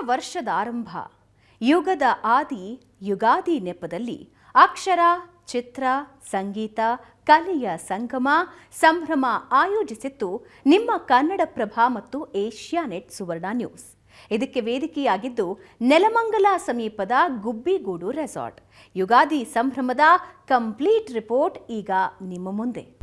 ವರ್ಷದ ಆರಂಭ. ಯುಗದ ಆದಿ ಯುಗಾದಿ ನೆಪದಲ್ಲಿ ಅಕ್ಷರ, ಚಿತ್ರ, ಸಂಗೀತ, ಕಲೆಯ ಸಂಗಮ, ಸಂಭ್ರಮ ಆಯೋಜಿಸಿತ್ತು ನಿಮ್ಮ ಕನ್ನಡಪ್ರಭ ಮತ್ತು ಏಷ್ಯಾನೆಟ್ ಸುವರ್ಣ ನ್ಯೂಸ್. ಇದಕ್ಕೆ ವೇದಿಕೆಯಾಗಿದ್ದು ನೆಲಮಂಗಲ ಸಮೀಪದ ಗುಬ್ಬಿಗೂಡು ರೆಸಾರ್ಟ್. ಯುಗಾದಿ ಸಂಭ್ರಮದ ಕಂಪ್ಲೀಟ್ ರಿಪೋರ್ಟ್ ಈಗ ನಿಮ್ಮ ಮುಂದೆ.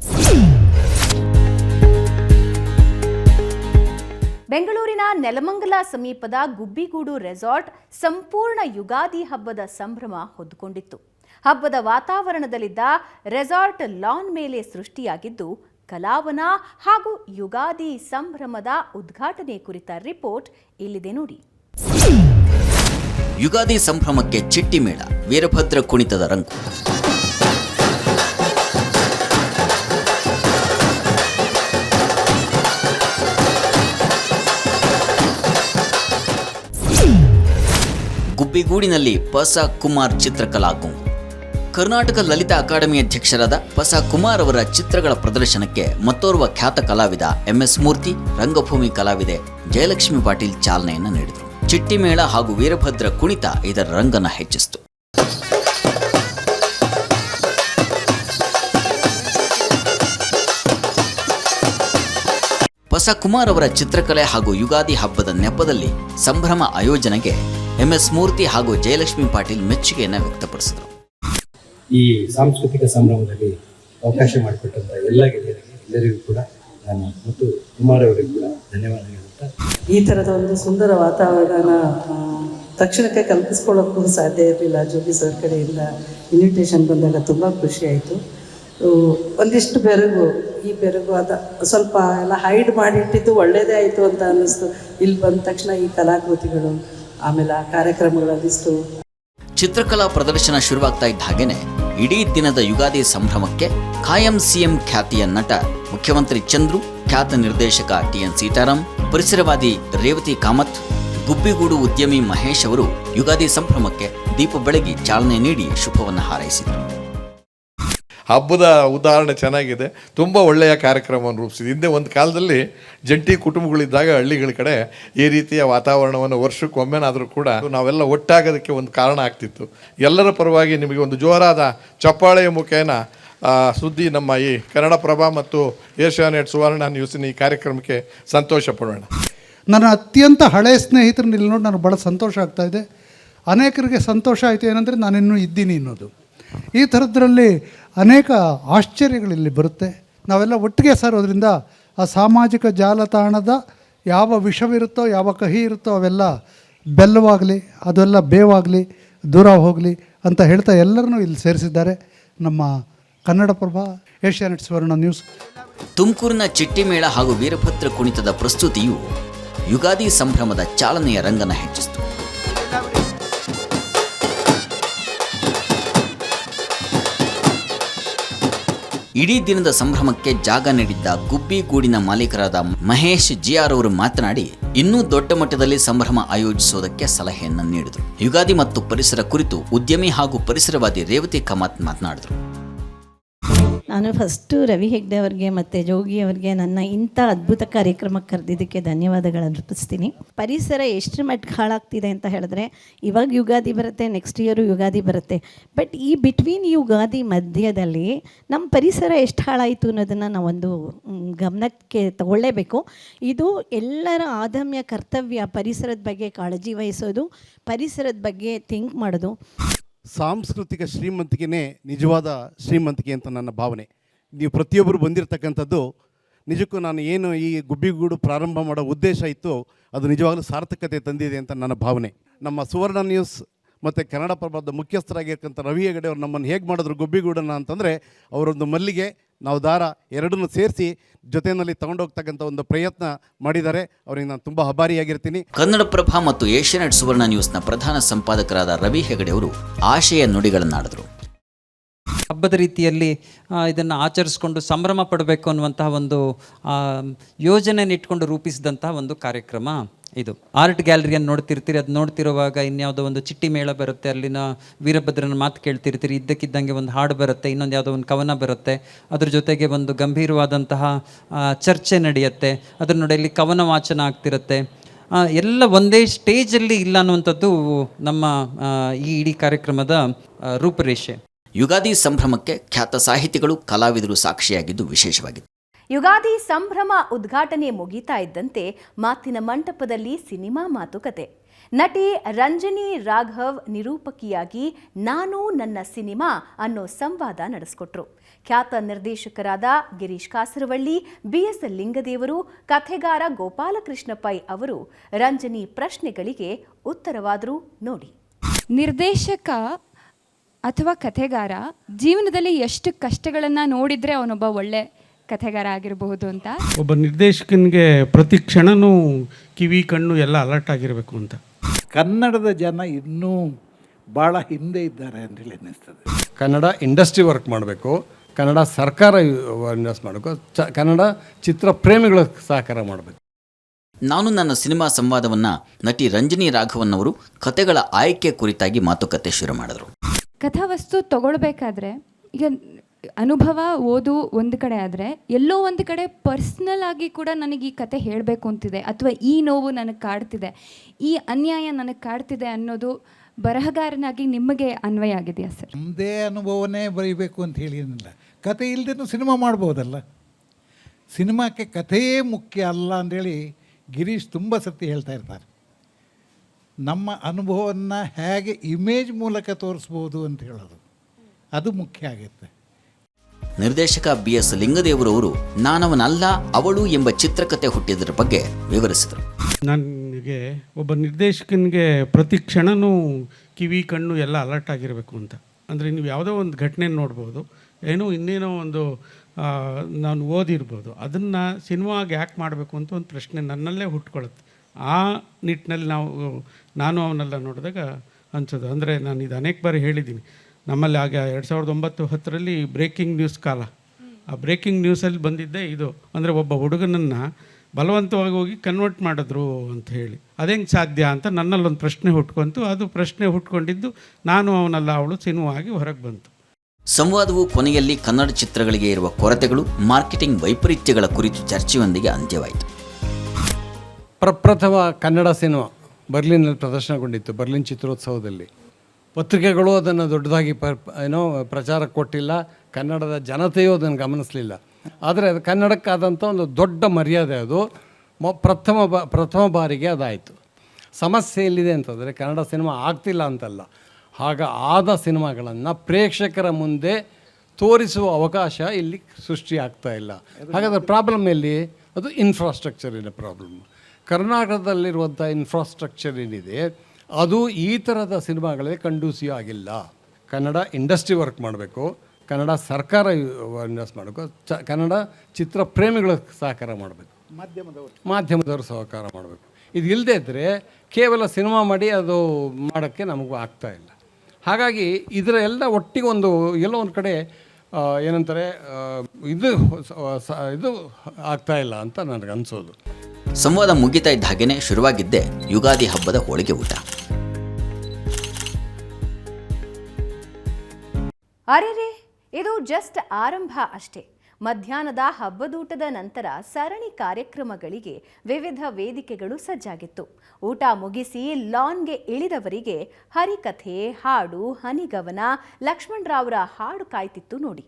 ಬೆಂಗಳೂರಿನ ನೆಲಮಂಗಲ ಸಮೀಪದ ಗುಬ್ಬಿಗೂಡು ರೆಸಾರ್ಟ್ ಸಂಪೂರ್ಣ ಯುಗಾದಿ ಹಬ್ಬದ ಸಂಭ್ರಮ ಹೊದ್ದುಕೊಂಡಿತ್ತು. ಹಬ್ಬದ ವಾತಾವರಣದಲ್ಲಿದ್ದ ರೆಸಾರ್ಟ್ ಲಾನ್ ಮೇಲೆ ಸೃಷ್ಟಿಯಾಗಿದ್ದು, ಕಲಾವನ ಹಾಗೂ ಯುಗಾದಿ ಸಂಭ್ರಮದ ಉದ್ಘಾಟನೆ ಕುರಿತ ರಿಪೋರ್ಟ್ ಇಲ್ಲಿದೆ ನೋಡಿ. ಯುಗಾದಿ ಸಂಭ್ರಮಕ್ಕೆ ಚಿಟ್ಟಿ ಮೇಳ ವೀರಭದ್ರ ಕುಣಿತದ ರಂಗು. ಗುಬ್ಬಿಗೂಡಿನಲ್ಲಿ ಪಸ ಕುಮಾರ್ ಚಿತ್ರಕಲಾ ಗುಂಪು ಕರ್ನಾಟಕ ಲಲಿತ ಅಕಾಡೆಮಿ ಅಧ್ಯಕ್ಷರಾದ ಪಸ ಕುಮಾರ್ ಅವರ ಚಿತ್ರಗಳ ಪ್ರದರ್ಶನಕ್ಕೆ ಮತ್ತೋರ್ವ ಖ್ಯಾತ ಕಲಾವಿದ ಎಂಎಸ್ ಮೂರ್ತಿ, ರಂಗಭೂಮಿ ಕಲಾವಿದೆ ಜಯಲಕ್ಷ್ಮಿ ಪಾಟೀಲ್ ಚಾಲನೆಯನ್ನು ನೀಡಿದರು. ಚಿಟ್ಟಿಮೇಳ ಹಾಗೂ ವೀರಭದ್ರ ಕುಣಿತ ಇದರ ರಂಗನ ಹೆಚ್ಚಿಸಿತು. ಪಸ ಕುಮಾರ್ ಅವರ ಚಿತ್ರಕಲೆ ಹಾಗೂ ಯುಗಾದಿ ಹಬ್ಬದ ನೆಪದಲ್ಲಿ ಸಂಭ್ರಮ ಆಯೋಜನೆಗೆ ಎಂಎಸ್ ಮೂರ್ತಿ ಹಾಗೂ ಜಯಲಕ್ಷ್ಮಿ ಪಾಟೀಲ್ ಮೆಚ್ಚುಗೆಯನ್ನು ವ್ಯಕ್ತಪಡಿಸಿದರು. ಈ ಸಾಂಸ್ಕೃತಿಕ ಸಂಭ್ರಮದಲ್ಲಿ ಅವಕಾಶ ಮಾಡಿಕೊಟ್ಟಂತ ಎಲ್ಲ ಗೆಳೆಯರಿಗೆ ಎಲ್ಲರಿಗೂ ಕೂಡ ನಾನು ಮತ್ತು ಕುಮಾರ್ ಅವರಿಗೂ ಕೂಡ ಧನ್ಯವಾದ ಹೇಳುತ್ತಾ ಈ ಥರದ ಒಂದು ಸುಂದರ ವಾತಾವರಣ ತಕ್ಷಣಕ್ಕೆ ಕಲ್ಪಿಸ್ಕೊಳ್ಳೋಕ್ಕೂ ಸಾಧ್ಯ ಇರಲಿಲ್ಲ. ಜೋಗಿ ಸರ್ ಕಡೆಯಿಂದ ಇನ್ವಿಟೇಷನ್ ಬಂದಾಗ ತುಂಬ ಖುಷಿ ಆಯಿತು. ಒಂದಿಷ್ಟು ಬೆರಗು ಈ ಬೆರಗು ಅದ ಸ್ವಲ್ಪ ಎಲ್ಲ ಹೈಡ್ ಮಾಡಿಟ್ಟಿದ್ದು ಒಳ್ಳೆಯದೇ ಆಯಿತು ಅಂತ ಅನ್ನಿಸ್ತು. ಇಲ್ಲಿ ಬಂದ ತಕ್ಷಣ ಈ ಕಲಾಕೃತಿಗಳು ಆಮೇಲೆ ಆ ಚಿತ್ರಕಲಾ ಪ್ರದರ್ಶನ ಶುರುವಾಗ್ತಾ ಇದ್ದ ಹಾಗೇನೆ, ಇಡೀ ದಿನದ ಯುಗಾದಿ ಸಂಭ್ರಮಕ್ಕೆ ಖಾಯಂ ಸಿಎಂ ಖ್ಯಾತಿಯ ನಟ ಮುಖ್ಯಮಂತ್ರಿ ಚಂದ್ರು, ಖ್ಯಾತ ನಿರ್ದೇಶಕ ಟಿಎನ್ ಸೀತಾರಾಮ್ ಪರಿಸರವಾದಿ ರೇವತಿ ಕಾಮತ್, ಗುಬ್ಬಿಗೂಡು ಉದ್ಯಮಿ ಮಹೇಶ್ ಅವರು ಯುಗಾದಿ ಸಂಭ್ರಮಕ್ಕೆ ದೀಪ ಬೆಳಗಿ ಚಾಲನೆ ನೀಡಿ ಶುಭವನ್ನು ಹಾರೈಸಿದರು. ಹಬ್ಬದ ಉದಾಹರಣೆ ಚೆನ್ನಾಗಿದೆ. ತುಂಬ ಒಳ್ಳೆಯ ಕಾರ್ಯಕ್ರಮವನ್ನು ರೂಪಿಸಿದೆ. ಹಿಂದೆ ಒಂದು ಕಾಲದಲ್ಲಿ ಜಂಟಿ ಕುಟುಂಬಗಳಿದ್ದಾಗ ಹಳ್ಳಿಗಳ ಕಡೆ ಈ ರೀತಿಯ ವಾತಾವರಣವನ್ನು ವರ್ಷಕ್ಕೊಮ್ಮೆನಾದರೂ ಕೂಡ ನಾವೆಲ್ಲ ಒಟ್ಟಾಗೋದಕ್ಕೆ ಒಂದು ಕಾರಣ ಆಗ್ತಿತ್ತು. ಎಲ್ಲರ ಪರವಾಗಿ ನಿಮಗೆ ಒಂದು ಜೋರಾದ ಚಪ್ಪಾಳೆಯ ಮುಖೇನ ಸುದ್ದಿ ನಮ್ಮ ಈ ಕನ್ನಡಪ್ರಭ ಮತ್ತು ಏಷ್ಯಾನೆಟ್ ಸುವರ್ಣ ನ್ಯೂಸಿನ ಈ ಕಾರ್ಯಕ್ರಮಕ್ಕೆ ಸಂತೋಷ ಪಡೋಣ. ನನ್ನ ಅತ್ಯಂತ ಹಳೆಯ ಸ್ನೇಹಿತರನ್ನ ಇಲ್ಲಿ ನೋಡಿ ನನಗೆ ಭಾಳ ಸಂತೋಷ ಆಗ್ತಾ ಇದೆ. ಅನೇಕರಿಗೆ ಸಂತೋಷ ಆಯಿತು ಏನಂದರೆ ನಾನಿನ್ನೂ ಇದ್ದೀನಿ ಅನ್ನೋದು. ಈ ಥರದ್ರಲ್ಲಿ ಅನೇಕ ಆಶ್ಚರ್ಯಗಳಿಲ್ಲಿ ಬರುತ್ತೆ. ನಾವೆಲ್ಲ ಒಟ್ಟಿಗೆ ಸೇರೋದ್ರಿಂದ ಆ ಸಾಮಾಜಿಕ ಜಾಲತಾಣದ ಯಾವ ವಿಷವಿರುತ್ತೋ, ಯಾವ ಕಹಿ ಇರುತ್ತೋ ಅವೆಲ್ಲ ಬೆಲ್ಲವಾಗಲಿ, ಅದೆಲ್ಲ ಬೇವಾಗಲಿ, ದೂರ ಹೋಗಲಿ ಅಂತ ಹೇಳ್ತಾ ಎಲ್ಲರನ್ನೂ ಇಲ್ಲಿ ಸೇರಿಸಿದ್ದಾರೆ. ನಮ್ಮ ಕನ್ನಡಪ್ರಭ ಏಷ್ಯಾನೆಟ್ ಸುವರ್ಣ ನ್ಯೂಸ್. ತುಮಕೂರಿನ ಚಿಟ್ಟಿಮೇಳ ಹಾಗೂ ವೀರಭದ್ರ ಕುಣಿತದ ಪ್ರಸ್ತುತಿಯು ಯುಗಾದಿ ಸಂಭ್ರಮದ ಚಾಲನೆಯ ರಂಗನ ಹೆಚ್ಚಿಸಿತು. ಇಡೀ ದಿನದ ಸಂಭ್ರಮಕ್ಕೆ ಜಾಗ ನೀಡಿದ್ದ ಗುಬ್ಬಿಗೂಡಿನ ಮಾಲೀಕರಾದ ಮಹೇಶ್ ಜಿಆರ್ ಅವರು ಮಾತನಾಡಿ, ಇನ್ನೂ ದೊಡ್ಡ ಮಟ್ಟದಲ್ಲಿ ಸಂಭ್ರಮ ಆಯೋಜಿಸುವುದಕ್ಕೆ ಸಲಹೆಯನ್ನು ನೀಡಿದರು. ಯುಗಾದಿ ಮತ್ತು ಪರಿಸರ ಕುರಿತು ಉದ್ಯಮಿ ಹಾಗೂ ಪರಿಸರವಾದಿ ರೇವತಿ ಕಮತ್ ಮಾತನಾಡಿದರು. ನಾನು ಫಸ್ಟು ರವಿ ಹೆಗ್ಡೆ ಅವರಿಗೆ ಮತ್ತು ಜೋಗಿ ಅವರಿಗೆ ನನ್ನ ಇಂಥ ಅದ್ಭುತ ಕಾರ್ಯಕ್ರಮಕ್ಕೆ ಕರೆದಿದ್ದಕ್ಕೆ ಧನ್ಯವಾದಗಳನ್ನು ಅರ್ಪಿಸ್ತೀನಿ. ಪರಿಸರ ಎಷ್ಟು ಮಟ್ಟಿಗೆ ಹಾಳಾಗ್ತಿದೆ ಅಂತ ಹೇಳಿದ್ರೆ, ಇವಾಗ ಯುಗಾದಿ ಬರುತ್ತೆ ನೆಕ್ಸ್ಟ್ ಇಯರು ಯುಗಾದಿ ಬರುತ್ತೆ. ಬಟ್ ಈ ಬಿಟ್ವೀನ್ ಯುಗಾದಿ ಮಧ್ಯದಲ್ಲಿ ನಮ್ಮ ಪರಿಸರ ಎಷ್ಟು ಹಾಳಾಯಿತು ಅನ್ನೋದನ್ನು ನಾವೊಂದು ಗಮನಕ್ಕೆ ತಗೊಳ್ಳೇಬೇಕು. ಇದು ಎಲ್ಲರ ಆದಮ್ಯ ಕರ್ತವ್ಯ ಪರಿಸರದ ಬಗ್ಗೆ ಕಾಳಜಿ ವಹಿಸೋದು, ಪರಿಸರದ ಬಗ್ಗೆ ಥಿಂಕ್ ಮಾಡೋದು. ಸಾಂಸ್ಕೃತಿಕ ಶ್ರೀಮಂತಿಕೆನೇ ನಿಜವಾದ ಶ್ರೀಮಂತಿಕೆ ಅಂತ ನನ್ನ ಭಾವನೆ. ನೀವು ಪ್ರತಿಯೊಬ್ಬರು ಬಂದಿರತಕ್ಕಂಥದ್ದು, ನಿಜಕ್ಕೂ ನಾನು ಏನು ಈ ಗುಬ್ಬಿಗೂಡು ಪ್ರಾರಂಭ ಮಾಡೋ ಉದ್ದೇಶ ಇತ್ತು, ಅದು ನಿಜವಾಗಲೂ ಸಾರ್ಥಕತೆ ತಂದಿದೆ ಅಂತ ನನ್ನ ಭಾವನೆ. ನಮ್ಮ ಸುವರ್ಣ ನ್ಯೂಸ್ ಮತ್ತು ಕನ್ನಡ ಪ್ರಭಾದ ಮುಖ್ಯಸ್ಥರಾಗಿರ್ತಕ್ಕಂಥ ರವಿ ಹೆಗಡೆ ಅವರು ನಮ್ಮನ್ನು ಹೇಗೆ ಮಾಡಿದ್ರು ಗುಬ್ಬಿಗೂಡನ್ನು ಅಂತಂದರೆ, ಅವರೊಂದು ಮಲ್ಲಿಗೆ ನಾವು ದಾರ ಎರಡನ್ನು ಸೇರಿಸಿ ಜೊತೆಯಲ್ಲಿ ತಗೊಂಡೋಗ್ತಕ್ಕಂಥ ಒಂದು ಪ್ರಯತ್ನ ಮಾಡಿದ್ದಾರೆ. ಅವರಿಗೆ ನಾನು ತುಂಬ ಹಬಾರಿಯಾಗಿರ್ತೀನಿ ಕನ್ನಡಪ್ರಭ ಮತ್ತು ಏಷ್ಯಾನೆಟ್ ಸುವರ್ಣ ನ್ಯೂಸ್ನ ಪ್ರಧಾನ ಸಂಪಾದಕರಾದ ರವಿ ಹೆಗಡೆ ಅವರು ಆಶಯ ನುಡಿಗಳನ್ನಾಡಿದರು ಹಬ್ಬದ ರೀತಿಯಲ್ಲಿ ಇದನ್ನು ಆಚರಿಸ್ಕೊಂಡು ಸಂಭ್ರಮ ಪಡಬೇಕು ಅನ್ನುವಂತಹ ಒಂದು ಯೋಜನೆಯನ್ನು ಇಟ್ಕೊಂಡು ರೂಪಿಸಿದಂತಹ ಒಂದು ಕಾರ್ಯಕ್ರಮ. ಇದು ಆರ್ಟ್ ಗ್ಯಾಲರಿಯನ್ನು ನೋಡ್ತಿರ್ತೀರಿ. ಅದು ನೋಡ್ತಿರುವಾಗ ಇನ್ಯಾವುದೋ ಒಂದು ಚಿಟ್ಟಿ ಮೇಳ ಬರುತ್ತೆ, ಅಲ್ಲಿನ ವೀರಭದ್ರನ ಮಾತು ಕೇಳ್ತಿರ್ತೀರಿ. ಇದ್ದಕ್ಕಿದ್ದಂಗೆ ಒಂದು ಹಾಡು ಬರುತ್ತೆ, ಇನ್ನೊಂದು ಯಾವುದೋ ಒಂದು ಕವನ ಬರುತ್ತೆ. ಅದ್ರ ಜೊತೆಗೆ ಒಂದು ಗಂಭೀರವಾದಂತಹ ಚರ್ಚೆ ನಡೆಯುತ್ತೆ. ಅದ್ರ ನೋಡಿ ಇಲ್ಲಿ ಕವನ ವಾಚನ ಆಗ್ತಿರುತ್ತೆ. ಎಲ್ಲ ಒಂದೇ ಸ್ಟೇಜಲ್ಲಿ ಇಲ್ಲ ಅನ್ನುವಂಥದ್ದು ನಮ್ಮ ಈ ಇಡೀ ಕಾರ್ಯಕ್ರಮದ ರೂಪರೇಷೆ. ಯುಗಾದಿ ಸಂಭ್ರಮಕ್ಕೆ ಖ್ಯಾತ ಸಾಹಿತಿಗಳು, ಕಲಾವಿದರು ಸಾಕ್ಷಿಯಾಗಿದ್ದು ವಿಶೇಷವಾಗಿತ್ತು. ಯುಗಾದಿ ಸಂಭ್ರಮ ಉದ್ಘಾಟನೆ ಮುಗಿತಾ ಇದ್ದಂತೆ ಮಾತಿನ ಮಂಟಪದಲ್ಲಿ ಸಿನಿಮಾ ಮಾತುಕತೆ. ನಟಿ ರಂಜನಿ ರಾಘವ್ ನಿರೂಪಕಿಯಾಗಿ ನಾನು ನನ್ನ ಸಿನಿಮಾ ಅನ್ನೋ ಸಂವಾದ ನಡೆಸಿಕೊಟ್ರು. ಖ್ಯಾತ ನಿರ್ದೇಶಕರಾದ ಗಿರೀಶ್ ಕಾಸರವಳ್ಳಿ ಬಿಎಸ್ ಲಿಂಗದೇವರು, ಕಥೆಗಾರ ಗೋಪಾಲಕೃಷ್ಣ ಪೈ ಅವರು ರಂಜನಿ ಪ್ರಶ್ನೆಗಳಿಗೆ ಉತ್ತರವಾದರೂ ನೋಡಿ. ನಿರ್ದೇಶಕ ಅಥವಾ ಕಥೆಗಾರ ಜೀವನದಲ್ಲಿ ಎಷ್ಟು ಕಷ್ಟಗಳನ್ನು ನೋಡಿದರೆ ಅವನೊಬ್ಬ ಒಳ್ಳೆ ಕಥೆಗಾರ ಆಗಿರಬಹುದು ಅಂತ. ಒಬ್ಬ ನಿರ್ದೇಶಕನಿಗೆ ಪ್ರತಿ ಕ್ಷಣನೂ ಕಿವಿ ಕಣ್ಣು ಎಲ್ಲ ಅಲರ್ಟ್ ಆಗಿರಬೇಕು ಅಂತ. ಕನ್ನಡದ ಜನ ಇನ್ನೂ ಭಾಳ ಹಿಂದೆ ಇದ್ದಾರೆ ಅಂತೇಳಿ ಅನ್ನಿಸ್ತದೆ. ಕನ್ನಡ ಇಂಡಸ್ಟ್ರಿ ವರ್ಕ್ ಮಾಡಬೇಕು. ಕನ್ನಡ ಸರ್ಕಾರ ಇನ್ವೆಸ್ಟ್ ಮಾಡಬೇಕು. ಚ ಕನ್ನಡ ಚಿತ್ರ ಪ್ರೇಮಿಗಳ ಸಹಕಾರ ಮಾಡಬೇಕು. ನಾನು ನನ್ನ ಸಿನಿಮಾ ಸಂವಾದವನ್ನ ನಟಿ ರಂಜನಿ ರಾಘವನ್ ಅವರು ಕತೆಗಳ ಆಯ್ಕೆ ಕುರಿತಾಗಿ ಮಾತುಕತೆ ಶುರು ಮಾಡಿದರು. ಕಥಾವಸ್ತು ತಗೊಳ್ಬೇಕಾದ್ರೆ ಈಗ ಅನುಭವ, ಓದು ಒಂದು ಕಡೆ ಆದರೆ ಎಲ್ಲೋ ಒಂದು ಕಡೆ ಪರ್ಸ್ನಲ್ ಆಗಿ ಕೂಡ ನನಗೆ ಈ ಕತೆ ಹೇಳಬೇಕು ಅಂತಿದೆ ಅಥವಾ ಈ ನೋವು ನನಗೆ ಕಾಡ್ತಿದೆ, ಈ ಅನ್ಯಾಯ ನನಗೆ ಕಾಡ್ತಿದೆ ಅನ್ನೋದು ಬರಹಗಾರನಾಗಿ ನಿಮಗೆ ಅನ್ವಯ ಆಗಿದೆಯಾ ಸರ್? ನಮ್ಮದೇ ಅನುಭವನೇ ಬರೀಬೇಕು ಅಂತ ಹೇಳಿರಲಿಲ್ಲ ಕತೆ ಇಲ್ಲದೇನು ಸಿನಿಮಾ ಮಾಡ್ಬೋದಲ್ಲ. ಸಿನಿಮಾಕ್ಕೆ ಕಥೆಯೇ ಮುಖ್ಯ ಅಲ್ಲ ಅಂಥೇಳಿ ಗಿರೀಶ್ ತುಂಬ ಸತಿ ಹೇಳ್ತಾ ಇರ್ತಾರೆ. ನಮ್ಮ ಅನುಭವವನ್ನು ಹೇಗೆ ಇಮೇಜ್ ಮೂಲಕ ತೋರಿಸ್ಬೋದು ಅಂತ ಹೇಳೋದು. ಅದು ಮುಖ್ಯ ಆಗುತ್ತೆ. ನಿರ್ದೇಶಕ ಬಿ ಎಸ್ ಲಿಂಗದೇವರವರು ನಾನವನಲ್ಲ, ಅವಳು ಎಂಬ ಚಿತ್ರಕಥೆ ಹುಟ್ಟಿದ್ರ ಬಗ್ಗೆ ವಿವರಿಸಿದರು. ನನಗೆ ಒಬ್ಬ ನಿರ್ದೇಶಕನಿಗೆ ಪ್ರತಿ ಕ್ಷಣನೂ ಕಿವಿ, ಕಣ್ಣು ಎಲ್ಲ ಅಲರ್ಟ್ ಆಗಿರಬೇಕು ಅಂತ. ಅಂದರೆ ನೀವು ಯಾವುದೋ ಒಂದು ಘಟನೆ ನೋಡ್ಬೋದು, ಏನೋ ಇನ್ನೇನೋ ಒಂದು ನಾನು ಓದಿರ್ಬೋದು, ಅದನ್ನು ಸಿನಿಮಾಗೆ ಯಾಕೆ ಮಾಡಬೇಕು ಅಂತ ಒಂದು ಪ್ರಶ್ನೆ ನನ್ನಲ್ಲೇ ಹುಟ್ಕೊಳ್ಳುತ್ತೆ. ಆ ನಿಟ್ಟಿನಲ್ಲಿ ನಾವು, ನಾನು ಅವನ್ನೆಲ್ಲ ನೋಡಿದಾಗ ಅನ್ಸೋದು ಅಂದರೆ ನಾನು ಇದು ಅನೇಕ ಬಾರಿ ಹೇಳಿದ್ದೀನಿ. ನಮ್ಮಲ್ಲಿ ಆಗ ಎರಡು ಸಾವಿರದ ಒಂಬತ್ತು ಹತ್ತರಲ್ಲಿ ಬ್ರೇಕಿಂಗ್ ನ್ಯೂಸ್ ಕಾಲ. ಆ ಬ್ರೇಕಿಂಗ್ ನ್ಯೂಸಲ್ಲಿ ಬಂದಿದ್ದೇ ಇದು. ಅಂದರೆ ಒಬ್ಬ ಹುಡುಗನನ್ನು ಬಲವಂತವಾಗಿ ಹೋಗಿ ಕನ್ವರ್ಟ್ ಮಾಡಿದ್ರು ಅಂತ ಹೇಳಿ. ಅದೇಂಗೆ ಸಾಧ್ಯ ಅಂತ ನನ್ನಲ್ಲೊಂದು ಪ್ರಶ್ನೆ ಹುಟ್ಕೊಂತು. ಅದು ಪ್ರಶ್ನೆ ಹುಟ್ಕೊಂಡಿದ್ದು ನಾನು ಅವನಲ್ಲ ಅವಳು ಸಿನಿಮಾಗಿ ಹೊರಗೆ ಬಂತು. ಸಂವಾದವು ಕೊನೆಯಲ್ಲಿ ಕನ್ನಡ ಚಿತ್ರಗಳಿಗೆ ಇರುವ ಕೊರತೆಗಳು ಮಾರ್ಕೆಟಿಂಗ್ ವೈಪರೀತ್ಯಗಳ ಕುರಿತು ಚರ್ಚೆಯೊಂದಿಗೆ ಅಂತ್ಯವಾಯಿತು. ಪ್ರಪ್ರಥಮ ಕನ್ನಡ ಸಿನಿಮಾ ಬರ್ಲಿನಲ್ಲಿ ಪ್ರದರ್ಶನಗೊಂಡಿತ್ತು ಬರ್ಲಿನ್ ಚಿತ್ರೋತ್ಸವದಲ್ಲಿ. ಪತ್ರಿಕೆಗಳು ಅದನ್ನು ದೊಡ್ಡದಾಗಿ ಪ ಏನೋ ಪ್ರಚಾರ ಕೊಟ್ಟಿಲ್ಲ, ಕನ್ನಡದ ಜನತೆಯೂ ಅದನ್ನು ಗಮನಿಸಲಿಲ್ಲ. ಆದರೆ ಅದು ಕನ್ನಡಕ್ಕಾದಂಥ ಒಂದು ದೊಡ್ಡ ಮರ್ಯಾದೆ ಅದು. ಮೊ, ಪ್ರಥಮ ಬ, ಪ್ರಥಮ ಬಾರಿಗೆ ಅದಾಯಿತು. ಸಮಸ್ಯೆ ಎಲ್ಲಿದೆ ಅಂತಂದರೆ, ಕನ್ನಡ ಸಿನಿಮಾ ಆಗ್ತಿಲ್ಲ ಅಂತಲ್ಲ. ಆಗ ಆದ ಸಿನಿಮಾಗಳನ್ನು ಪ್ರೇಕ್ಷಕರ ಮುಂದೆ ತೋರಿಸುವ ಅವಕಾಶ ಇಲ್ಲಿ ಸೃಷ್ಟಿ ಆಗ್ತಾ ಇಲ್ಲ. ಹಾಗಾದರೆ ಪ್ರಾಬ್ಲಮ್ ಎಲ್ಲಿ? ಅದು ಇನ್ಫ್ರಾಸ್ಟ್ರಕ್ಚರಿನ ಪ್ರಾಬ್ಲಮ್ ಕರ್ನಾಟಕದಲ್ಲಿರುವಂಥ ಇನ್ಫ್ರಾಸ್ಟ್ರಕ್ಚರ್ ಏನಿದೆ ಅದು ಈ ಥರದ ಸಿನಿಮಾಗಳಲ್ಲಿ ಕಂಡೂಸಿವ್ ಆಗಿಲ್ಲ. ಕನ್ನಡ ಇಂಡಸ್ಟ್ರಿ ವರ್ಕ್ ಮಾಡಬೇಕು. ಕನ್ನಡ ಸರ್ಕಾರ ಇನ್ವೆಸ್ಟ್ ಮಾಡಬೇಕು. ಚ ಕನ್ನಡ ಚಿತ್ರ ಪ್ರೇಮಿಗಳ ಸಹಕಾರ ಮಾಡಬೇಕು. ಮಾಧ್ಯಮದವರು. ಮಾಧ್ಯಮದವರು ಸಹಕಾರ ಮಾಡಬೇಕು. ಇದು ಇಲ್ಲದೇ ಇದ್ದರೆ ಕೇವಲ ಸಿನಿಮಾ ಮಾಡಿ ಅದು ಮಾಡೋಕ್ಕೆ ನಮಗೂ ಆಗ್ತಾ ಇಲ್ಲ. ಹಾಗಾಗಿ ಇದರ ಎಲ್ಲ ಒಟ್ಟಿಗೆ ಒಂದು ಎಲ್ಲೋ ಒಂದು ಕಡೆ ಏನಂತಾರೆ ಇದು ಇದು ಆಗ್ತಾ ಇಲ್ಲ ಅಂತ ನನಗೆ ಅನಿಸೋದು ಸಂವಾದ ಮುಗಿತಾ ಇದ್ದ ಹಾಗೆಯೇ ಶುರುವಾಗಿದ್ದೆ ಯುಗಾದಿ ಹಬ್ಬದ ಹೋಳಿಗೆ ಊಟ. ಅರೆರೆ, ಇದು ಜಸ್ಟ್ ಆರಂಭ ಅಷ್ಟೇ. ಮಧ್ಯಾಹ್ನದ ಹಬ್ಬದೂಟದ ನಂತರ ಸರಣಿ ಕಾರ್ಯಕ್ರಮಗಳಿಗೆ ವಿವಿಧ ವೇದಿಕೆಗಳು ಸಜ್ಜಾಗಿತ್ತು. ಊಟ ಮುಗಿಸಿ ಲಾನ್ಗೆ ಇಳಿದವರಿಗೆ ಹರಿಕಥೆ, ಹಾಡು, ಹನಿಗವನ, ಲಕ್ಷ್ಮಣರಾವ್ರ ಹಾಡು ಕಾಯ್ತಿತ್ತು ನೋಡಿ.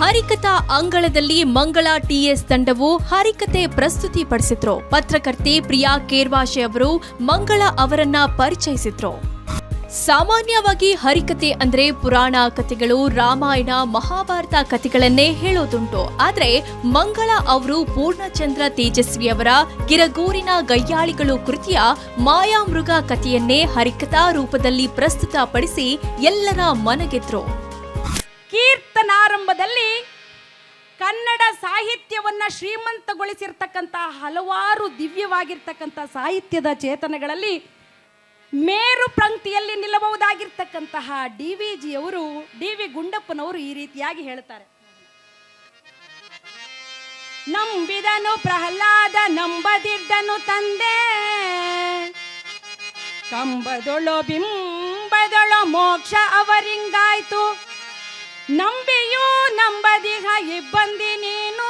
ಹರಿಕಥಾ ಅಂಗಳದಲ್ಲಿ ಮಂಗಳ ಟಿಎಸ್ ತಂಡವು ಹರಿಕತೆ ಪ್ರಸ್ತುತಿಪಡಿಸಿದ್ರು ಪತ್ರಕರ್ತೆ ಪ್ರಿಯಾ ಕೇರ್ವಾಶೆ ಅವರು ಮಂಗಳ ಅವರನ್ನ ಪರಿಚಯಿಸಿದ್ರು. ಸಾಮಾನ್ಯವಾಗಿ ಹರಿಕತೆ ಅಂದ್ರೆ ಪುರಾಣ ಕಥೆಗಳು, ರಾಮಾಯಣ, ಮಹಾಭಾರತ ಕಥೆಗಳನ್ನೇ ಹೇಳೋದುಂಟು. ಆದ್ರೆ ಮಂಗಳ ಅವರು ಪೂರ್ಣಚಂದ್ರ ತೇಜಸ್ವಿ ಅವರ ಗಿರಗೂರಿನ ಗಯ್ಯಾಳಿಗಳು ಕೃತಿಯ ಮಾಯಾಮೃಗ ಕಥೆಯನ್ನೇ ಹರಿಕಥಾ ರೂಪದಲ್ಲಿ ಪ್ರಸ್ತುತಪಡಿಸಿ ಎಲ್ಲರ ಮನಗೆದ್ರು. ಕೀರ್ತನಾರಂಭದಲ್ಲಿ ಕನ್ನಡ ಸಾಹಿತ್ಯವನ್ನ ಶ್ರೀಮಂತಗೊಳಿಸಿರ್ತಕ್ಕಂಥ ಹಲವಾರು ದಿವ್ಯವಾಗಿರ್ತಕ್ಕಂಥ ಸಾಹಿತ್ಯದ ಚೇತನಗಳಲ್ಲಿ ಮೇರು ಪಂಕ್ತಿಯಲ್ಲಿ ನಿಲ್ಲಬಹುದಾಗಿರ್ತಕ್ಕಂತಹ ಡಿ ವಿ ಜಿಯವರು ಡಿ ವಿ ಗುಂಡಪ್ಪನವರು ಈ ರೀತಿಯಾಗಿ ಹೇಳ್ತಾರೆ. ನಂಬಿದನು ಪ್ರಹ್ಲಾದ, ನಂಬದಿದ್ದನು ತಂದೆ. ಕಂಬದೊಳು ಬಿಂಬದೊಳು ಮೋಕ್ಷ ಅವರಿಂಗಾಯ್ತು. ನಂಬಿಯೂ ನಂಬದಿಹ ಇಬ್ಬಂದಿ ನೀನು.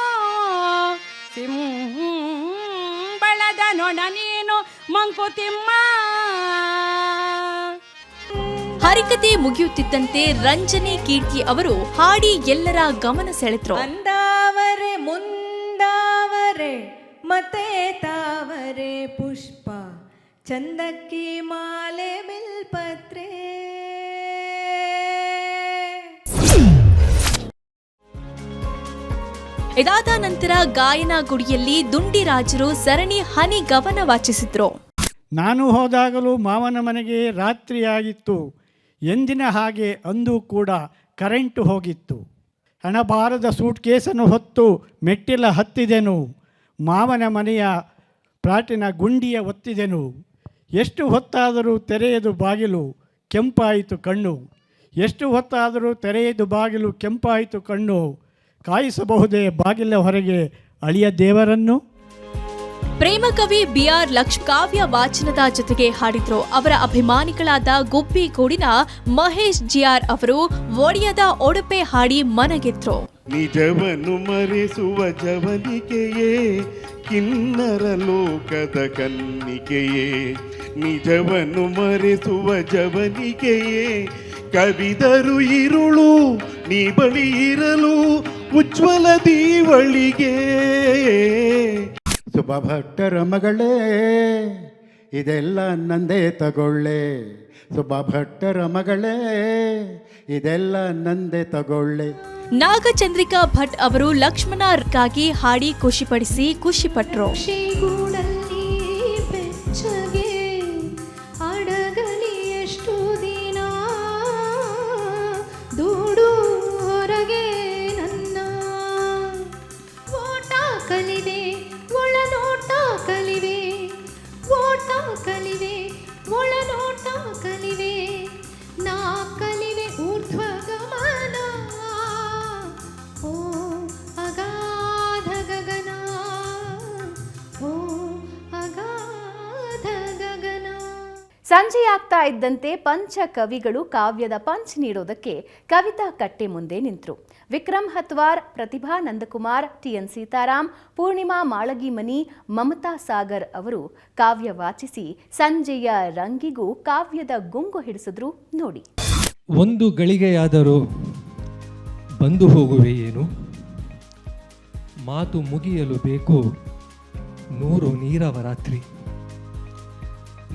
ಸಿಂಬಳದ ನೊಣ ನೀನು, ಮಂಕುತಿಮ್ಮ. ಹರಿಕತೆ ಮುಗಿಯುತ್ತಿದ್ದಂತೆ ರಂಜನೆ ಕೀರ್ತಿ ಅವರು ಹಾಡಿ ಎಲ್ಲರ ಗಮನ ಸೆಳೆದ್ರು. ಅಂದಾವರೆ, ಮುಂದಾವರೆ, ಮತ್ತೆ ತಾವರೆ ಪುಷ್ಪ, ಚಂದಕ್ಕಿ ಮಾಲೆ ಬಿಲ್ಪತ್ರೆ ಇದಾದ ನಂತರ ಗಾಯನ ಗುಡಿಯಲ್ಲಿ ದುಂಡಿರಾಜರು ಸರಣಿ ಹನಿ ಗಮನ ವಾಚಿಸಿದ್ರು. ನಾನು ಹೋದಾಗಲೂ ಮಾವನ ಮನೆಗೆ ರಾತ್ರಿಯಾಗಿತ್ತು. ಎಂದಿನ ಹಾಗೆ ಅಂದು ಕೂಡ ಕರೆಂಟು ಹೋಗಿತ್ತು. ಹಣಬಾರದ ಸೂಟ್ ಕೇಸನ್ನು ಹೊತ್ತು ಮೆಟ್ಟಿಲ ಹತ್ತಿದೆನು. ಮಾವನ ಮನೆಯ ಪ್ರಾಟಿನ ಗುಂಡಿಯ ಒತ್ತಿದೆನು. ಎಷ್ಟು ಹೊತ್ತಾದರೂ ತೆರೆಯದು ಬಾಗಿಲು ಕೆಂಪಾಯಿತು ಕಣ್ಣು. ಎಷ್ಟು ಹೊತ್ತಾದರೂ ತೆರೆಯದು ಬಾಗಿಲು ಕೆಂಪಾಯಿತು ಕಣ್ಣು. ಕಾಯಿಸಬಹುದೇ ಬಾಗಿಲ ಹೊರಗೆ ಅಳಿಯ ದೇವರನ್ನು? ಪ್ರೇಮಕವಿ ಬಿಆರ್ ಲಕ್ಷ ಕಾವ್ಯ ವಾಚನದ ಜೊತೆಗೆ ಹಾಡಿದ್ರು. ಅವರ ಅಭಿಮಾನಿಗಳಾದ ಗುಬ್ಬಿಗೂಡಿನ ಮಹೇಶ್ ಜಿಆರ್ ಅವರು ಒಡಿಯದ ಒಡಪೆ ಹಾಡಿ ಮನಗೆದ್ರು. ನಿಜವನ್ನು ಮರೆಸುವ ಜವನಿಕೆಯೇ, ಕಿನ್ನರ ಲೋಕದ ಕನ್ನಿಕೆಯೇ ನಿಜವನ್ನು ಮರೆಸುವ ಜವನಿಕೆಯೇ, ಕವಿದರು ಇರುಳು, ನೀ ಬಳಿ ಇರಲು ಉಜ್ವಲ ದೀವಳಿಗೆ. ಸುಬ್ಬ ಭಟ್ಟರ ಮಗಳೇ ಇದೆಲ್ಲ ನಂದೇ ತಗೊಳ್ಳೆ. ಸುಬ ಭಟ್ಟರ ಮಗಳೇ ಇದೆಲ್ಲ ನಂದೇ ತಗೊಳ್ಳೆ. ನಾಗಚಂದ್ರಿಕಾ ಭಟ್ ಅವರು ಲಕ್ಷ್ಮಣರ್ಗಾಗಿ ಹಾಡಿ ಖುಷಿಪಡಿಸಿ ಖುಷಿಪಟ್ರು ಸಂಜೆಯಾಗ್ತಾ ಇದ್ದಂತೆ ಪಂಚ ಕವಿಗಳು ಕಾವ್ಯದ ಪಂಚ್ ನೀಡೋದಕ್ಕೆ ಕವಿತಾ ಕಟ್ಟೆ ಮುಂದೆ ನಿಂತರು. ವಿಕ್ರಮ್ ಹತ್ವಾರ್, ಪ್ರತಿಭಾ ನಂದಕುಮಾರ್ ಟಿಎನ್ ಸೀತಾರಾಮ್ ಪೂರ್ಣಿಮಾ ಮಾಳಗಿಮನಿ, ಮಮತಾ ಸಾಗರ್ ಅವರು ಕಾವ್ಯ ವಾಚಿಸಿ ಸಂಜೆಯ ರಂಗಿಗೂ ಕಾವ್ಯದ ಗುಂಗು ಹಿಡಿಸಿದ್ರು ನೋಡಿ. ಒಂದು ಗಳಿಗೆಯಾದರೂ ಬಂದು ಹೋಗುವೆ ಏನು? ಮಾತು ಮುಗಿಯಲು ಬೇಕು ನೂರು ನೀರವ ರಾತ್ರಿ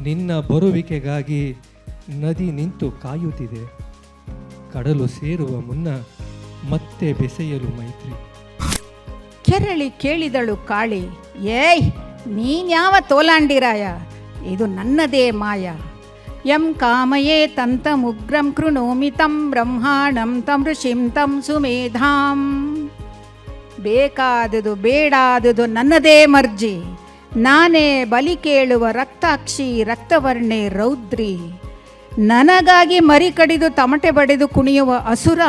ನಿನ್ನ ಬರುವಿಕೆಗಾಗಿ ನದಿ ನಿಂತು ಕಾಯುತ್ತಿದೆ. ಕಡಲು ಸೇರುವ ಮುನ್ನ ಮತ್ತೆ ಬೆಸೆಯಲು ಮೈತ್ರಿ. ಕೆರಳಿ ಕೇಳಿದಳು ಕಾಳಿ, ಏಯ್ ನೀನ್ಯಾವ ತೋಲಾಂಡಿರಾಯ? ಇದು ನನ್ನದೇ ಮಾಯ. ಯಂ ಕಾಮಯೇ ತಂತಮುಗ್ರಂ ಕೃಣೋಮಿ ತಂ ಬ್ರಹ್ಮಾಣಂ ತಂ ಋಷಿಂ ತಂ ಸುಮೇಧಾಂ. ಬೇಕಾದುದು, ಬೇಡಾದುದು ನನ್ನದೇ ಮರ್ಜಿ. ನಾನೇ ಬಲಿ ಕೇಳುವ ರಕ್ತಾಕ್ಷಿ ರಕ್ತವರ್ಣೆ ರೌದ್ರಿ. ನನಗಾಗಿ ಮರಿ ಕಡಿದು ತಮಟೆ ಬಡಿದು ಕುಣಿಯುವ ಅಸುರ,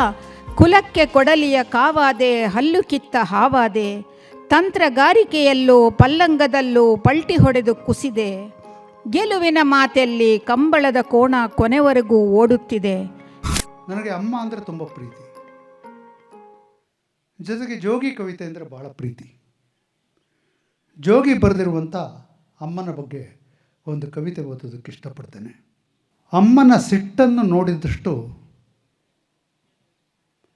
ಕುಲಕ್ಕೆ ಕೊಡಲಿಯ ಕಾವಾದೆ ಹಲ್ಲು ಕಿತ್ತ ಹಾವಾದೆ, ತಂತ್ರಗಾರಿಕೆಯಲ್ಲೂ ಪಲ್ಲಂಗದಲ್ಲೂ ಪಲ್ಟಿ ಹೊಡೆದು ಕುಸಿದೆ. ಗೆಲುವಿನ ಮಾತಲ್ಲಿ ಕಂಬಳದ ಕೋಣ ಕೊನೆವರೆಗೂ ಓಡುತ್ತಿದೆ. ನನಗೆ ಅಮ್ಮ ಅಂದರೆ ತುಂಬ ಪ್ರೀತಿ. ಜೊತೆಗೆ ಜೋಗಿ ಕವಿತೆ ಅಂದರೆ ಬಹಳ ಪ್ರೀತಿ. ಜೋಗಿ ಬರೆದಿರುವಂಥ ಅಮ್ಮನ ಬಗ್ಗೆ ಒಂದು ಕವಿತೆ ಓದೋದಕ್ಕೆ ಇಷ್ಟಪಡ್ತೇನೆ. ಅಮ್ಮನ ಸಿಟ್ಟನ್ನು ನೋಡಿದಷ್ಟು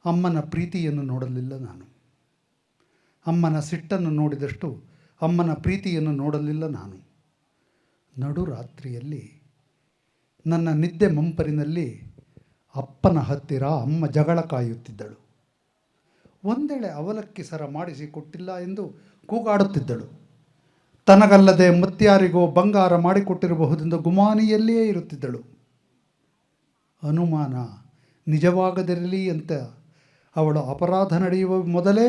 ಅಮ್ಮನ ಪ್ರೀತಿಯನ್ನು ನೋಡಲಿಲ್ಲ ನಾನು. ಅಮ್ಮನ ಸಿಟ್ಟನ್ನು ನೋಡಿದಷ್ಟು ಅಮ್ಮನ ಪ್ರೀತಿಯನ್ನು ನೋಡಲಿಲ್ಲ ನಾನು. ನಡು ರಾತ್ರಿಯಲ್ಲಿ ನನ್ನ ನಿದ್ದೆ ಮಂಪರಿನಲ್ಲಿ ಅಪ್ಪನ ಹತ್ತಿರ ಅಮ್ಮ ಜಗಳ ಕಾಯುತ್ತಿದ್ದಳು. ಒಂದೆಳೆ ಅವಲಕ್ಕಿ ಸರ ಮಾಡಿಸಿ ಕೊಟ್ಟಿಲ್ಲ ಎಂದು ಕೂಗಾಡುತ್ತಿದ್ದಳು. ತನಗಲ್ಲದೆ ಮತ್ಯಾರಿಗೋ ಬಂಗಾರ ಮಾಡಿಕೊಟ್ಟಿರಬಹುದೆಂದು ಗುಮಾನಿಯಲ್ಲಿಯೇ ಇರುತ್ತಿದ್ದಳು. ಅನುಮಾನ ನಿಜವಾಗದಿರಲಿ ಅಂತ ಅವಳು ಅಪರಾಧ ನಡೆಯುವ ಮೊದಲೇ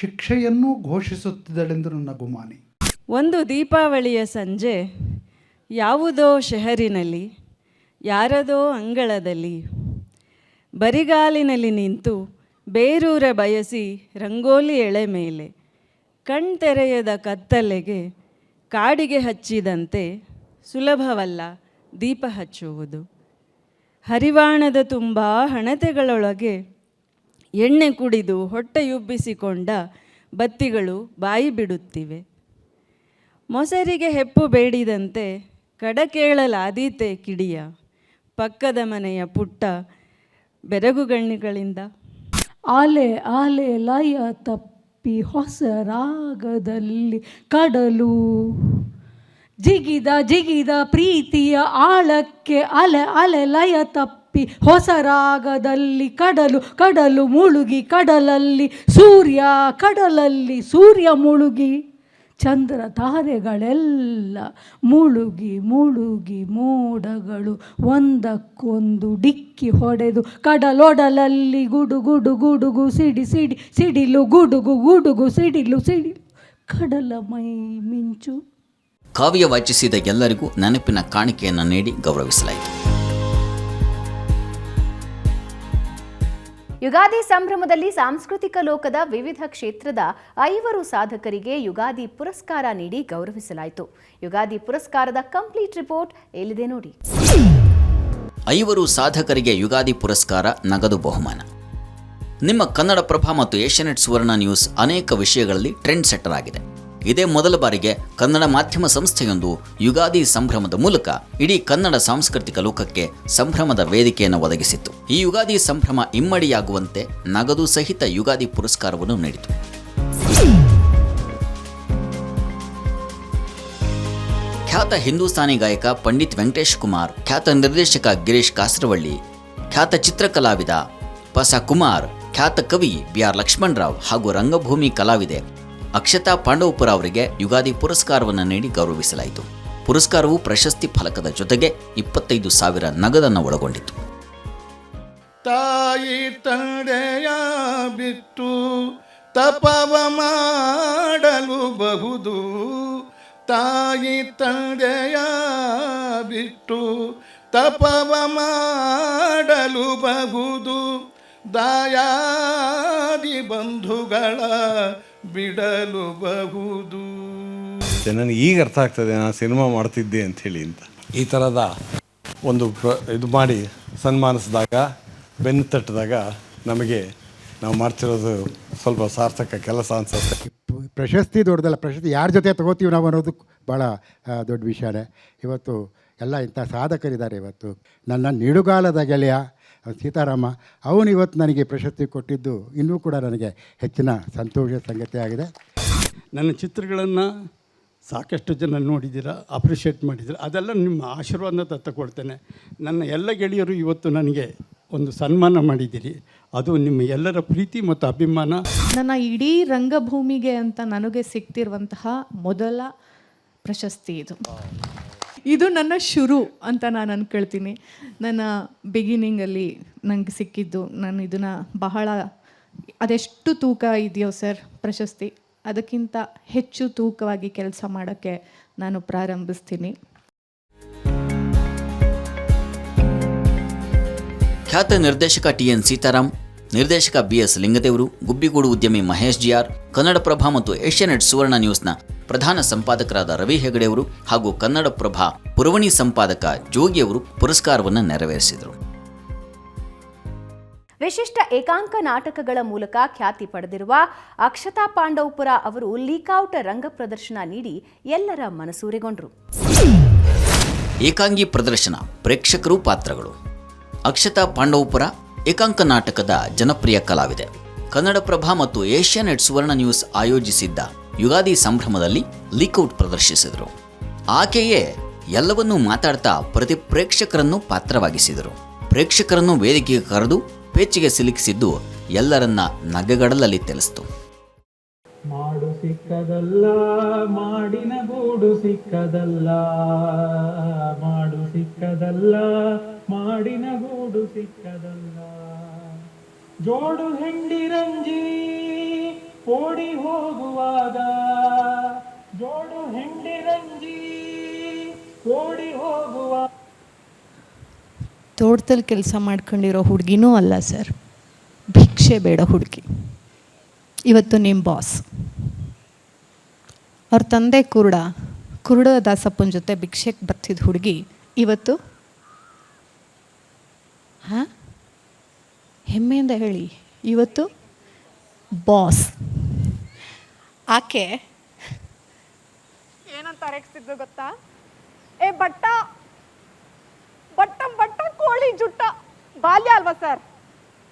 ಶಿಕ್ಷೆಯನ್ನು ಘೋಷಿಸುತ್ತಿದ್ದಳೆಂದು ನನ್ನ ಗುಮಾನಿ. ಒಂದು ದೀಪಾವಳಿಯ ಸಂಜೆ, ಯಾವುದೋ ಶಹರಿನಲ್ಲಿ, ಯಾರದೋ ಅಂಗಳದಲ್ಲಿ, ಬರಿಗಾಲಿನಲ್ಲಿ ನಿಂತು ಬೇರೂರ ಬಯಸಿ ರಂಗೋಲಿ ಎಳೆ ಮೇಲೆ, ಕಣ್ತೆರೆಯದ ಕತ್ತಲೆಗೆ ಕಾಡಿಗೆ ಹಚ್ಚಿದಂತೆ ಸುಲಭವಲ್ಲ ದೀಪ ಹಚ್ಚುವುದು. ಹರಿವಾಣದ ತುಂಬ ಹಣತೆಗಳೊಳಗೆ ಎಣ್ಣೆ ಕುಡಿದು ಹೊಟ್ಟೆಯುಬ್ಬಿಸಿಕೊಂಡ ಬತ್ತಿಗಳು ಬಾಯಿ ಬಿಡುತ್ತಿವೆ. ಮೊಸರಿಗೆ ಹೆಪ್ಪು ಬೇಡಿದಂತೆ ಕಡಕೇಳಲಾದೀತೆ ಕಿಡಿಯ ಪಕ್ಕದ ಮನೆಯ ಪುಟ್ಟ ಬೆರಗುಗಣ್ಣಿಗಳಿಂದ ಆಲೆ ಆಲೆ, ಲಾಯ, ತಪ್ಪಿ. ಹೊಸ ರಾಗದಲ್ಲಿ ಕಡಲು. ಜಿಗಿದ ಜಿಗಿದ ಪ್ರೀತಿಯ ಆಳಕ್ಕೆ ಅಲೆ ಅಲೆ ಲಯ ತಪ್ಪಿ ಹೊಸ ರಾಗದಲ್ಲಿ ಕಡಲು ಕಡಲು ಮುಳುಗಿ ಕಡಲಲ್ಲಿ ಸೂರ್ಯ ಕಡಲಲ್ಲಿ ಸೂರ್ಯ ಮುಳುಗಿ. ಚಂದ್ರ ತಾರೆಗಳೆಲ್ಲ ಮುಳುಗಿ ಮುಳುಗಿ ಮೋಡಗಳು ಒಂದಕ್ಕೊಂದು ಡಿಕ್ಕಿ ಹೊಡೆದು ಕಡಲೊಡಲಲ್ಲಿ ಗುಡು ಗುಡು ಗುಡುಗು ಸಿಡಿ ಸಿಡಿ ಸಿಡಿಲು ಗುಡುಗು ಗುಡುಗು ಸಿಡಿಲು ಸಿಡಿಲು ಕಡಲ ಮೈ ಮಿಂಚು. ಕಾವ್ಯ ವಾಚಿಸಿದ ಎಲ್ಲರಿಗೂ ನೆನಪಿನ ಕಾಣಿಕೆಯನ್ನು ನೀಡಿ ಗೌರವಿಸಲಾಯಿತು. ಯುಗಾದಿ ಸಂಭ್ರಮದಲ್ಲಿ ಸಾಂಸ್ಕೃತಿಕ ಲೋಕದ ವಿವಿಧ ಕ್ಷೇತ್ರದ ಐವರು ಸಾಧಕರಿಗೆ ಯುಗಾದಿ ಪುರಸ್ಕಾರ ನೀಡಿ ಗೌರವಿಸಲಾಯಿತು. ಯುಗಾದಿ ಪುರಸ್ಕಾರದ ಕಂಪ್ಲೀಟ್ ರಿಪೋರ್ಟ್ ಎಲ್ಲಿದೆ ನೋಡಿ. ಐವರು ಸಾಧಕರಿಗೆ ಯುಗಾದಿ ಪುರಸ್ಕಾರ ನಗದು ಬಹುಮಾನ. ನಿಮ್ಮ ಕನ್ನಡ ಪ್ರಭಾ ಮತ್ತು ಏಷ್ಯಾನೆಟ್ ಸುವರ್ಣ ನ್ಯೂಸ್ ಅನೇಕ ವಿಷಯಗಳಲ್ಲಿ ಟ್ರೆಂಡ್ ಸೆಟ್ಟರ್ ಆಗಿದೆ. ಇದೇ ಮೊದಲ ಬಾರಿಗೆ ಕನ್ನಡ ಮಾಧ್ಯಮ ಸಂಸ್ಥೆಯೊಂದು ಯುಗಾದಿ ಸಂಭ್ರಮದ ಮೂಲಕ ಇಡೀ ಕನ್ನಡ ಸಾಂಸ್ಕೃತಿಕ ಲೋಕಕ್ಕೆ ಸಂಭ್ರಮದ ವೇದಿಕೆಯನ್ನು ಒದಗಿಸಿತ್ತು. ಈ ಯುಗಾದಿ ಸಂಭ್ರಮ ಇಮ್ಮಡಿಯಾಗುವಂತೆ ನಗದು ಸಹಿತ ಯುಗಾದಿ ಪುರಸ್ಕಾರವನ್ನು ನೀಡಿತು. ಖ್ಯಾತ ಹಿಂದೂಸ್ತಾನಿ ಗಾಯಕ ಪಂಡಿತ್ ವೆಂಕಟೇಶ್ ಕುಮಾರ್, ಖ್ಯಾತ ನಿರ್ದೇಶಕ ಗಿರೀಶ್ ಕಾಸರವಳ್ಳಿ, ಖ್ಯಾತ ಚಿತ್ರಕಲಾವಿದ ಪಸ ಕುಮಾರ್ ಖ್ಯಾತ ಕವಿ ಬಿ ಆರ್ ಲಕ್ಷ್ಮಣರಾವ್ ಹಾಗೂ ರಂಗಭೂಮಿ ಕಲಾವಿದೆ ಅಕ್ಷತಾ ಪಾಂಡವಪುರ ಅವರಿಗೆ ಯುಗಾದಿ ಪುರಸ್ಕಾರವನ್ನು ನೀಡಿ ಗೌರವಿಸಲಾಯಿತು. ಪುರಸ್ಕಾರವು ಪ್ರಶಸ್ತಿ ಫಲಕದ ಜೊತೆಗೆ ಇಪ್ಪತ್ತೈದು ಸಾವಿರ ನಗದನ್ನು ಒಳಗೊಂಡಿತು ತಾಯಿ ತಂಡೆಯ ಬಿಟ್ಟು ತಪವ ಮಾಡಲು ಬಹುದು. ತಾಯಿ ತಂದೆಯ ಬಿಟ್ಟು ತಪವ ಮಾಡಲು ಬಹುದು. ದಾಯಾದಿ ಬಂಧುಗಳ ಬಿಡಲು ಬಹುದು ನನಗೆ ಈಗ ಅರ್ಥ ಆಗ್ತದೆ ನಾನು ಸಿನಿಮಾ ಮಾಡ್ತಿದ್ದೆ ಅಂಥೇಳಿ ಅಂತ. ಈ ಥರದ ಒಂದು ಇದು ಮಾಡಿ ಸನ್ಮಾನಿಸಿದಾಗ ಬೆನ್ನು ತಟ್ಟಿದಾಗ ನಮಗೆ ನಾವು ಮಾಡ್ತಿರೋದು ಸ್ವಲ್ಪ ಸಾರ್ಥಕ ಕೆಲಸ ಅನ್ಸುತ್ತೆ. ಪ್ರಶಸ್ತಿ ದೊಡ್ಡದಲ್ಲ ಪ್ರಶಸ್ತಿ ಯಾರ ಜೊತೆ ತಗೋತೀವಿ ನಾವು ಅನ್ನೋದು ಭಾಳ ದೊಡ್ಡ ವಿಷಯನೇ ಇವತ್ತು ಎಲ್ಲ ಇಂಥ ಸಾಧಕರಿದ್ದಾರೆ ಇವತ್ತು. ನನ್ನ ನಿಡುಗಾಲದ ಗೆಳೆಯ ಸೀತಾರಾಮ, ಅವನು ಇವತ್ತು ನನಗೆ ಪ್ರಶಸ್ತಿ ಕೊಟ್ಟಿದ್ದು ಇನ್ನೂ ಕೂಡ ನನಗೆ ಹೆಚ್ಚಿನ ಸಂತೋಷ ಸಂಗತಿಯಾಗಿದೆ. ನನ್ನ ಚಿತ್ರಗಳನ್ನು ಸಾಕಷ್ಟು ಜನ ನೋಡಿದ್ದೀರಾ ಅಪ್ರಿಷಿಯೇಟ್ ಮಾಡಿದ್ದೀರ, ಅದೆಲ್ಲ ನಿಮ್ಮ ಆಶೀರ್ವಾದ ತಗೊಳ್ತೇನೆ ನನ್ನ ಎಲ್ಲ ಗೆಳೆಯರು ಇವತ್ತು ನನಗೆ ಒಂದು ಸನ್ಮಾನ ಮಾಡಿದ್ದೀರಿ. ಅದು ನಿಮ್ಮ ಎಲ್ಲರ ಪ್ರೀತಿ ಮತ್ತು ಅಭಿಮಾನ. ನನ್ನ ಇಡೀ ರಂಗಭೂಮಿಗೆ ಅಂತ ನನಗೆ ಸಿಗ್ತಿರುವಂತಹ ಮೊದಲ ಪ್ರಶಸ್ತಿ ಇದು. ಇದು ನನ್ನ ಶುರು ಅಂತ ನಾನು ಅನ್ಕೊಳ್ತೀನಿ. ನನ್ನ ಬಿಗಿನಿಂಗಲ್ಲಿ ನನಗೆ ಸಿಕ್ಕಿದ್ದು, ನಾನು ಇದನ್ನು ಬಹಳ, ಅದೆಷ್ಟು ತೂಕ ಇದೆಯೋ ಸರ್ ಪ್ರಶಸ್ತಿ, ಅದಕ್ಕಿಂತ ಹೆಚ್ಚು ತೂಕವಾಗಿ ಕೆಲಸ ಮಾಡೋಕ್ಕೆ ನಾನು ಪ್ರಾರಂಭಿಸ್ತೀನಿ. ಖ್ಯಾತ ನಿರ್ದೇಶಕ ಟಿ ಎನ್ ಸೀತಾರಾಮ್, ನಿರ್ದೇಶಕ ಬಿ ಎಸ್ ಲಿಂಗದೇವರು, ಗುಬ್ಬಿಗೂಡು ಉದ್ಯಮಿ ಮಹೇಶ್ ಜಿಆರ್ ಕನ್ನಡಪ್ರಭ ಮತ್ತು ಏಷ್ಯಾನೆಟ್ ಸುವರ್ಣ ನ್ಯೂಸ್ನ ಪ್ರಧಾನ ಸಂಪಾದಕರಾದ ರವಿ ಹೆಗಡೆಯವರು ಹಾಗೂ ಕನ್ನಡಪ್ರಭ ಪುರವಣಿ ಸಂಪಾದಕ ಜೋಗಿಯವರು ಪುರಸ್ಕಾರವನ್ನು ನೆರವೇರಿಸಿದರು. ವಿಶಿಷ್ಟ ಏಕಾಂಕ ನಾಟಕಗಳ ಮೂಲಕ ಖ್ಯಾತಿ ಪಡೆದಿರುವ ಅಕ್ಷತಾ ಪಾಂಡವಪುರ ಅವರು ಲೀಕೌಟ್ ರಂಗ ಪ್ರದರ್ಶನ ನೀಡಿ ಎಲ್ಲರ ಮನಸೂರೆಗೊಂಡರು. ಏಕಾಂಗಿ ಪ್ರದರ್ಶನ ಪ್ರೇಕ್ಷಕರು ಪಾತ್ರಗಳು. ಅಕ್ಷತಾ ಪಾಂಡವಪುರ ಏಕಾಂಕ ನಾಟಕದ ಜನಪ್ರಿಯ ಕಲಾವಿದೆ. ಕನ್ನಡಪ್ರಭ ಮತ್ತು ಏಷ್ಯಾನೆಟ್ ಸುವರ್ಣ ನ್ಯೂಸ್ ಆಯೋಜಿಸಿದ್ದ ಯುಗಾದಿ ಸಂಭ್ರಮದಲ್ಲಿ ಲೀಕೌಟ್ ಪ್ರದರ್ಶಿಸಿದರು. ಆಕೆಯೇ ಎಲ್ಲವನ್ನೂ ಮಾತಾಡ್ತಾ ಪ್ರತಿ ಪ್ರೇಕ್ಷಕರನ್ನು ಪಾತ್ರವಾಗಿಸಿದರು. ಪ್ರೇಕ್ಷಕರನ್ನು ವೇದಿಕೆಗೆ ಕರೆದು ಪೇಚಿಗೆ ಸಿಲುಕಿಸಿದ್ದು ಎಲ್ಲರನ್ನ ನಗೆಗಡಲಲ್ಲಿ ತೆಲಿಸ್ತು. ಮಾಡು ಸಿಕ್ಕದಲ್ಲ, ಮಾಡಿನ ಗೂಡು ಸಿಕ್ಕದಲ್ಲ, ಮಾಡು ಸಿಕ್ಕದಲ್ಲ, ಮಾಡಿನ ಗೂಡು ಸಿಕ್ಕದಲ್ಲ. ಜೋಡು ಹೆಂಡಿರಂಜಿ ಓಡಿ ಹೋಗುವಾಗ ಜೋಡು ಹೆಂಡಿರಂಜಿ ಓಡಿ ಹೋಗುವ ತೋಟದಲ್ಲಿ ಕೆಲಸ ಮಾಡ್ಕೊಂಡಿರೋ ಹುಡುಗಿನೂ ಅಲ್ಲ ಸರ್. ಭಿಕ್ಷೆ ಬೇಡ ಹುಡುಗಿ. ಇವತ್ತು ನಿಮ್ಮ ಬಾಸ್ ಅವ್ರ ತಂದೆ ಕುರುಡ ಕುರುಡ ದಾಸಪ್ಪನ ಜೊತೆ ಭಿಕ್ಷೆಗೆ ಬರ್ತಿದ್ದ ಹುಡುಗಿ ಇವತ್ತು? ಹಾಂ? ಹೆಮ್ಮೆಯಿಂದ ಹೇಳಿ, ಇವತ್ತು? ಬಾಸ್ ಆಕೆ ಏನಂತ ರೇಗಿಸ್ತಿದ್ರು ಗೊತ್ತಾ? ಏ ಬಟ್ಟ. ಬಟ್ಟ ಬಟ್ಟ ಕೋಳಿ ಜುಟ್ಟ. ಬಾಲ್ಯ ಅಲ್ವಾ ಸರ್?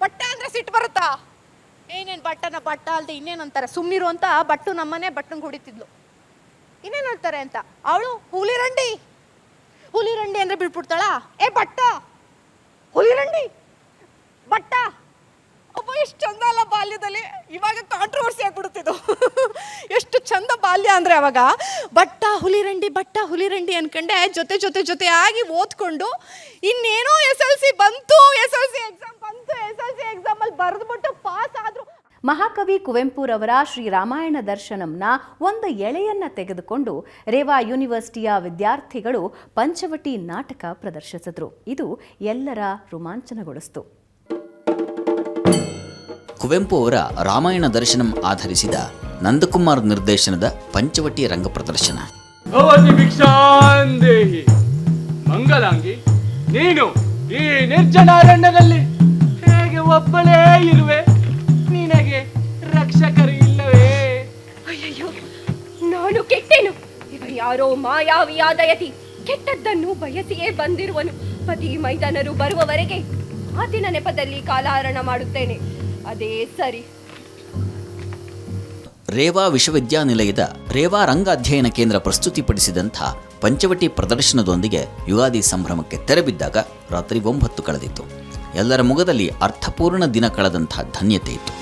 ಬಟ್ಟ ಅಂದ್ರೆ ಸಿಟ್ಟು ಬರುತ್ತಾ? ಏನೇನು ಬಟ್ಟನ ಬಟ್ಟ ಅಲ್ದೆ ಇನ್ನೇನಂತಾರೆ ಸುಮ್ಮನಿರು ಅಂತ ಬಟ್ಟು ನಮ್ಮನೆ ಬಟ್ಟನ್ ಹೊಡಿತಿದ್ಲು. ಇನ್ನೇನು ಹೇಳ್ತಾರೆ ಅಂತ? ಅವಳು ಹುಲಿರಂಡಿ ಹುಲಿರಂಡಿ ಅಂದ್ರೆ ಬಿಟ್ಬಿಡ್ತಾಳ? ಏ ಬಟ್ಟ. ಹುಲಿರಂಡಿ ಬಟ್ಟ. ಎಷ್ಟು ಚಂದ ಅಲ್ಲ ಬಾಲ್ಯದಲ್ಲಿ. ಇವಾಗ ಕಾಂಟ್ರವರ್ಸಿ ಆಗ್ಬಿಡುತ್ತಿದ್ದು. ಎಷ್ಟು ಚಂದ ಬಾಲ್ಯ ಅಂದರೆ ಅವಾಗ ಬಟ್ಟ ಹುಲಿರಂಡಿ ಬಟ್ಟ ಹುಲಿರಂಡಿ ಅನ್ಕಂಡೆ ಜೊತೆ ಜೊತೆ ಜೊತೆ ಆಗಿ ಓದ್ಕೊಂಡು ಇನ್ನೇನೋ ಎಸ್ ಎಲ್ ಸಿ ಬಂತು, ಎಸ್ ಎಲ್ ಸಿ ಎಕ್ಸಾಮ್ ಬಂತು, ಎಸ್ ಎಲ್ ಸಿ ಎಕ್ಸಾಮಲ್ಲಿ ಬರೆದ್ಬಿಟ್ಟು ಪಾಸ್ ಆದ್ರು ಮಹಾಕವಿ ಕುವೆಂಪುರವರ ಶ್ರೀ ರಾಮಾಯಣ ದರ್ಶನಂನ ಒಂದು ಎಳೆಯನ್ನು ತೆಗೆದುಕೊಂಡು ರೇವಾ ಯೂನಿವರ್ಸಿಟಿಯ ವಿದ್ಯಾರ್ಥಿಗಳು ಪಂಚವಟಿ ನಾಟಕ ಪ್ರದರ್ಶಿಸಿದರು. ಇದು ಎಲ್ಲರ ರೋಮಾಂಚನಗೊಳಿಸಿತು. ಕುವೆಂಪು ಅವರ ರಾಮಾಯಣ ದರ್ಶನಂ ಆಧರಿಸಿದ ನಂದಕುಮಾರ್ ನಿರ್ದೇಶನದ ಪಂಚವಟಿ ರಂಗ ಪ್ರದರ್ಶನ. ಮಂಗಲಾಂಗಿ ನೀನು ಈ ನಿರ್ಜನಾರಣ್ಯದಲ್ಲಿ ಹೇಗೆ ಒಬ್ಬಳೇ ಇರುವೆ? ನಿನಗೆ ರಕ್ಷಕರು ಇಲ್ಲವೇ? ಅಯ್ಯಯ್ಯೋ ನಾನು ಕೆಟ್ಟೇನು. ಇವ ಯಾರೋ ಮಾಯಾವಿಯಾದ ಯತಿ. ಕೆಟ್ಟದ್ದನ್ನು ಬಯಸಿಯೇ ಬಂದಿರುವನು. ಪತಿ ಮೈದಾನರು ಬರುವವರೆಗೆ ಆತಿನ ನೆಪದಲ್ಲಿ ಕಾಲಹರಣ ಮಾಡುತ್ತೇನೆ. ಅದೇ ಸರಿ. ರೇವಾ ವಿಶ್ವವಿದ್ಯಾನಿಲಯದ ರೇವಾ ರಂಗ ಅಧ್ಯಯನ ಕೇಂದ್ರ ಪ್ರಸ್ತುತಿಪಡಿಸಿದಂಥ ಪಂಚವಟಿ ಪ್ರದರ್ಶನದೊಂದಿಗೆ ಯುಗಾದಿ ಸಂಭ್ರಮಕ್ಕೆ ತೆರೆಬಿದ್ದಾಗ ರಾತ್ರಿ ಒಂಬತ್ತು ಕಳೆದಿತ್ತು. ಎಲ್ಲರ ಮುಖದಲ್ಲಿ ಅರ್ಥಪೂರ್ಣ ದಿನ ಕಳೆದಂಥ ಧನ್ಯತೆ ಇತ್ತು.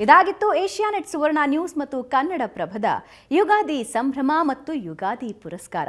ಇದಾಗಿತ್ತು ಏಷ್ಯಾನೆಟ್ ಸುವರ್ಣ ನ್ಯೂಸ್ ಮತ್ತು ಕನ್ನಡ ಪ್ರಭದ ಯುಗಾದಿ ಸಂಭ್ರಮ ಮತ್ತು ಯುಗಾದಿ ಪುರಸ್ಕಾರ.